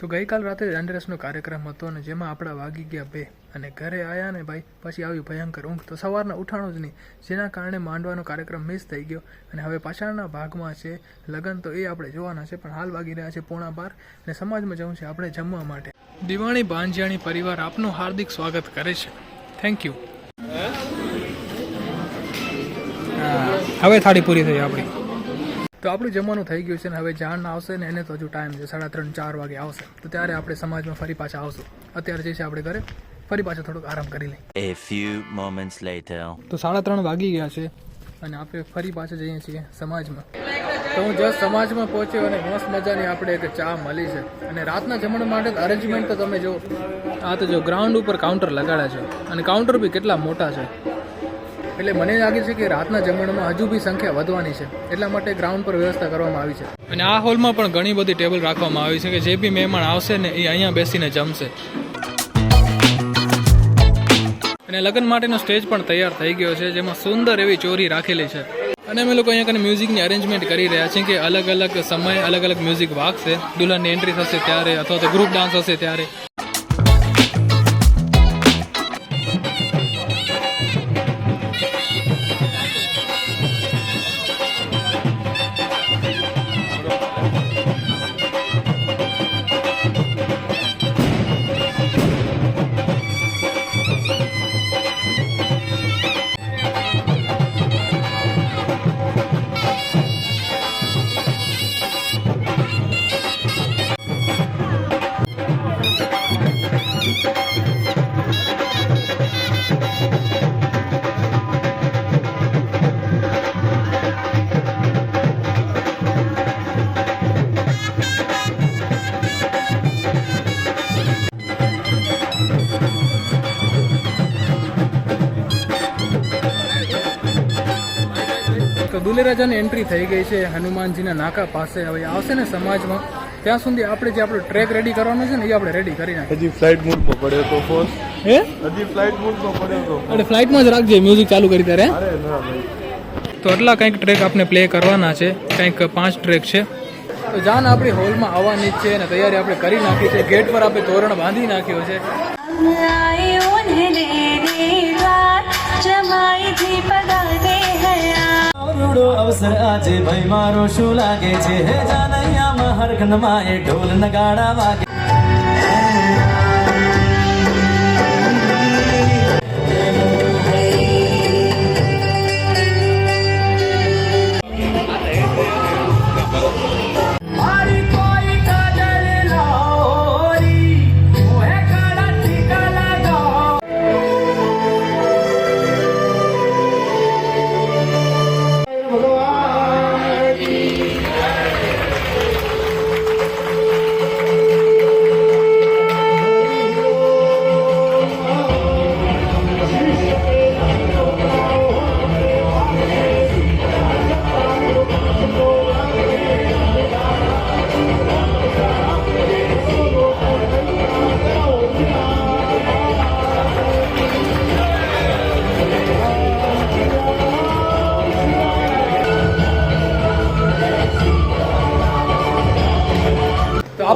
તો ગઈકાલ રાતે દાંડરસનો કાર્યક્રમ હતો અને જેમાં આપણા વાગી ગયા બે. અને ઘરે આવ્યા ને ભાઈ, પછી આવી ભયંકર ઊંઘ. તો સવારના ઉઠાણું જ નહીં, જેના કારણે માંડવાનો કાર્યક્રમ મિસ થઈ ગયો. અને હવે પાછળના ભાગમાં છે, લગ્ન તો એ આપણે જોવાના છે, પણ હાલ વાગી રહ્યા છે પોણા બાર અને સમાજમાં જવું છે આપણે જમવા માટે. દિવાણી ભાંજિયાણી પરિવાર આપનું હાર્દિક સ્વાગત કરે છે. થેન્ક યુ હવે થાળી પૂરી થઈ આપણી. તો આપણું જમવાનું થઈ ગયું છે ને હવે જાણ આવશે ને એને તો હજુ ટાઈમ છે સાડા ત્રણ ચાર વાગે આવશે. તો ત્યારે આપણે સમાજમાં ફરી પાછા આવશું. અત્યારે જે છે આપણે ઘરે ફરી પાછા થોડોક આરામ કરી લઈએ. A few moments later. તો સાડા ત્રણ વાગી ગયા છે અને આપણે ફરી પાછા જઈએ છીએ સમાજમાં. તો હું જસ્ટ સમાજમાં પહોંચ્યો અને મસ્ત મજાની આપણે એક ચા મળી છે. અને રાતના જમણ માટે અરેન્જમેન્ટ તો તમે જો આ તો જો ગ્રાઉન્ડ ઉપર કાઉન્ટર લગાડ્યા છે. અને કાઉન્ટર બી કેટલા મોટા છે. એટલે મને લાગે છે કે રાતના જમણમાં હજુ બી સંખ્યા વધવાની છે. એટલા માટે ગ્રાઉન્ડ પર વ્યવસ્થા કરવામાં આવી છે. અને આ હોલમાં પણ ઘણી બધી ટેબલ રાખવામાં આવી છે કે જે બી મહેમાન આવશે ને એ અહીંયા બેસીને જમશે. અને લગ્ન માટેનો સ્ટેજ પણ તૈયાર થઈ ગયો છે, જેમાં સુંદર એવી ચોરી રાખેલી છે. અને અમે લોકો અહીંયા કને મ્યુઝિકની અરેન્જમેન્ટ કરી રહ્યા છીએ કે અલગ અલગ સમય અલગ અલગ મ્યુઝિક વાગશે. દુલ્હનની એન્ટ્રી થશે ત્યારે અથવા તો ગ્રુપ ડાન્સ હશે ત્યારે. તો દુલેરાજાની એન્ટ્રી થઈ ગઈ છે. હનુમાનજીના નાકા પાસે. હવે આવશે ને સમાજમાં. ત્યાં સુધી આપણે જે આપણો ટ્રેક રેડી કરવાનો છે ને એ આપણે રેડી કરી નાખીએ. હજી ફ્લાઇટ મોડમાં પડ્યો તો ફોન હે? હજી ફ્લાઇટ મોડમાં પડ્યો તો અરે ફ્લાઇટમાં જ રાખજે મ્યુઝિક ચાલુ કરી ત્યારે. અરે ના ભાઈ. તો આટલા કંઈક ટ્રેક આપણે પ્લે કરવાના છે. કંઈક પાંચ ટ્રેક છે. તો જાન આપણી હોલમાં આવવાની જ છે અને તૈયારી આપણે કરી નાખી છે. ગેટ પર આપણે તોરણ બાંધી નાખ્યો છે. જમાઈ થી પગાર એવડો અવસર આજે ભાઈ મારો શું લાગે છે? હે જાનૈયામાં હરખનમાં એ ઢોલ નગાડા વાગે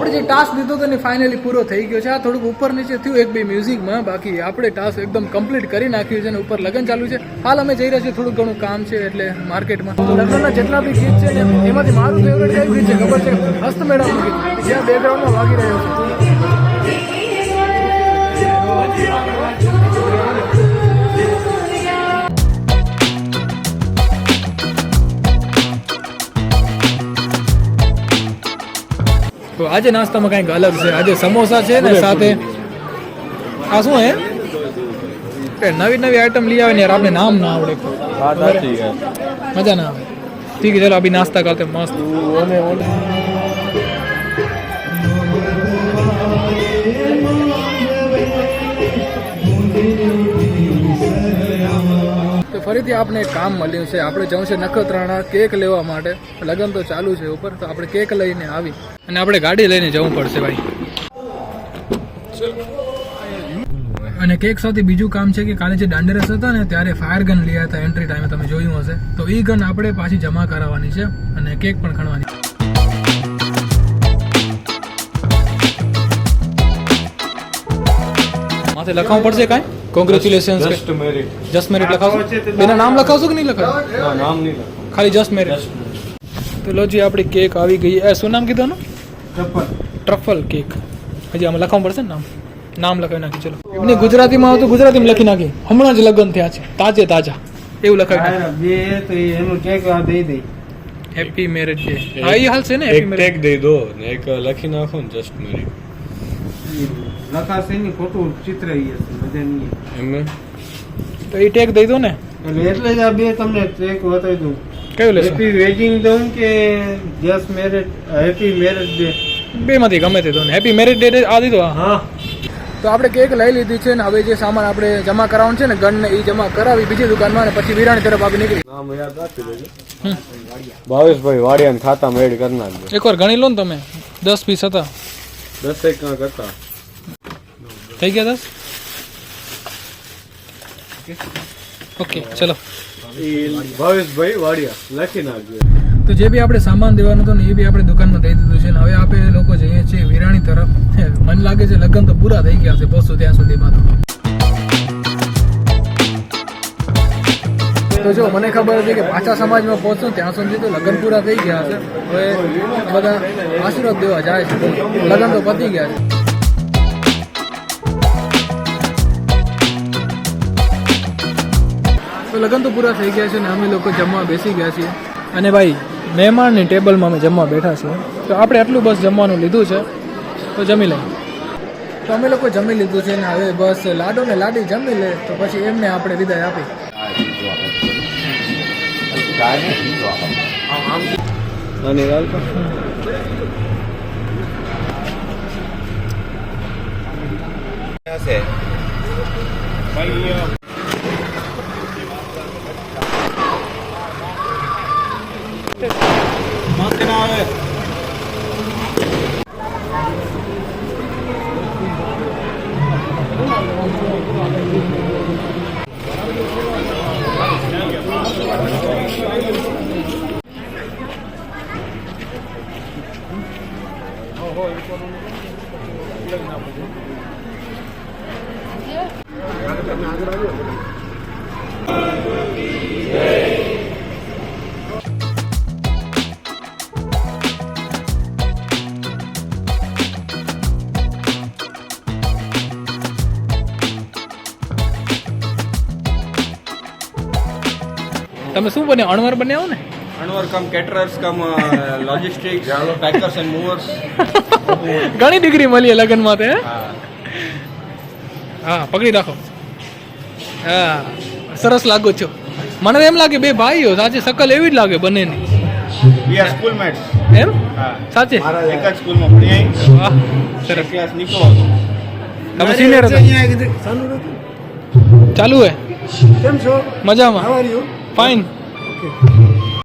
આપણે જે ટાસ્ક દીધો હતો ને ફાઇનલી પૂરો થઈ ગયો છે. આ થોડુંક ઉપર નીચે થયું, એક બે મ્યુઝિકમાં બાકી આપણે ટાસ્ક એકદમ કમ્પ્લીટ કરી નાખ્યું છે અને ઉપર લગન ચાલુ છે. હાલ અમે જઈ રહ્યા છીએ થોડું ઘણું કામ છે એટલે માર્કેટમાં લગ્નના જેટલા બી ગીત છે એમાંથી મારું ફેવરેટ કયું ગીત છે ખબર છે? હસ્ત મેળવનું જ્યાં બેકગ્રાઉન્ડમાં વાગી રહ્યો છે. તો આજે નાસ્તામાં કંઈક અલગ છે. આજે સમોસા છે ને સાથે આ શું હે? નવી નવી આઈટમ લઈ આવે ને યાર આપણે નામ ના આવડે. મજા ના આવે ઠીક છે ચલો અભી નાસ્તા કરતે મસ્ત. ફરીથી આપણે એક કામ મળ્યું છે. આપણે જવું છે નખત્રાણા કેક લેવા માટે. લગ્ન તો ચાલુ છે ઉપર, તો આપણે કેક લઈને આવી. અને આપણે ગાડી લઈને જવું પડશે ભાઈ. અને કેક સાથે બીજું કામ છે કે કાલે જે દાંડેરસ હતા ને, ત્યારે ફાયર ગન લઈ હતા એન્ટ્રી ટાઈમે તમે જોયું હશે. તો એ ગન આપણે પાછી જમા કરાવવાની છે અને કેક પણ ખણવાની. છે માથે લખાવું પડશે કાંઈ? Congratulations just merit just merit લખાવશો? એના નામ લખાવશો કે નહીં લખાવ ના નામ નહીં ખાલી જસ્ટ મેરિટ તો લો જી આપણી કેક આવી ગઈ. એ શું નામ કીધું ટ્રફલ ટ્રફલ કેક હજી આમાં લખાવવું પડશે ને નામ? નામ લખાવી નાખી ચલો. એમની ગુજરાતીમાં આવતું ગુજરાતીમાં લખી નાખી. હમણાં જ લગ્ન થયા છે. તાજે તાજા. એવું લખાવી બે તો એનું ટેક દઈ દઈ હેપી મેરેજ ડે હા એ હાલ છે ને એક હેપી મેરેજ ટેગ દઈ દો ને એક લખી નાખો ને જસ્ટ મેરિટ લખાશે ની ખોટું ચિત્ર એ હશે બધા નહીં એમ તો એ ટેક દઈ દો ને. એટલે એટલે જ આ બે તમને ટેક બતાવી દઉં. કયું લેશો? હેપી વેડિંગ દઉં કે just marriage happy marriage day બે માંથી ગમે તે દો ને. હેપી મેરેજ ડે આ દીધો હા. તો આપણે કેક લઈ લીધી છે ને હવે જે સામાન આપણે જમા કરાવવાનું છે ને ગન ને એ જમા કરાવી બીજી દુકાનમાં ને પછી વિરાણી તરફ આપી નીકળી. નામ યાદ રાખી દેજો હમ. ભાવેશભાઈ વાડિયાને ખાતા એડ કરનાર એકવાર ગણી લો ને તમે. દસ પીસ હતા. દસ એક હતા. થઈ ગયા દસ? ઓકે ચલો. ભાવેશભાઈ વાડિયા લખી નાખજો. તો જે બી આપણે સામાન દેવાનું હતું ને એ બી આપણે દુકાનમાં દઈ દીધું છે ને હવે આપણે લોકો જઈએ છીએ વિરાણી તરફ. મને લાગે છે લગ્ન તો પૂરા થઈ ગયા છે પહોંચું ત્યાં સુધીમાં તો. તો જો મને ખબર હતી કે પાછા સમાજમાં પહોંચું ત્યાં સુધી તો લગ્ન પૂરા થઈ ગયા છે હવે બધા આશીર્વાદ દેવા જાય છે. લગ્ન તો પતી ગયા છે. તો લગ્ન તો પૂરા થઈ ગયા છે ને અમે લોકો જમવા બેસી ગયા છીએ. અને ભાઈ મહેમાનની ટેબલમાં અમે જમવા બેઠા છીએ. તો આપણે આટલું બસ જમવાનું લીધું છે. તો જમી લઈએ. તો અમે લોકો જમી લીધું છે ને હવે બસ લાડો ને લાડી જમી લે તો પછી એમને આપણે વિદાય આપી. તમે શું બન્યા? અણવર બન્યા ને? અણવર cum caterers cum logistics packers and movers ઘણી ડિગ્રી મળી લગ્નમાં તે હા? પકડી રાખો. હા સરસ લાગો છો. મને એમ લાગે બે ભાઈઓ સાચે શકલ એવી જ લાગે બંનેની. Schoolmates. એમ? હા. સાચે? એક જ સ્કૂલમાં ભણ્યા વાહ સરસ. ક્લાસ નીકળો તમે સિનિયર હતા? ચાલુ હે? કેમ છો? મજામાં. Are you Fine. Okay.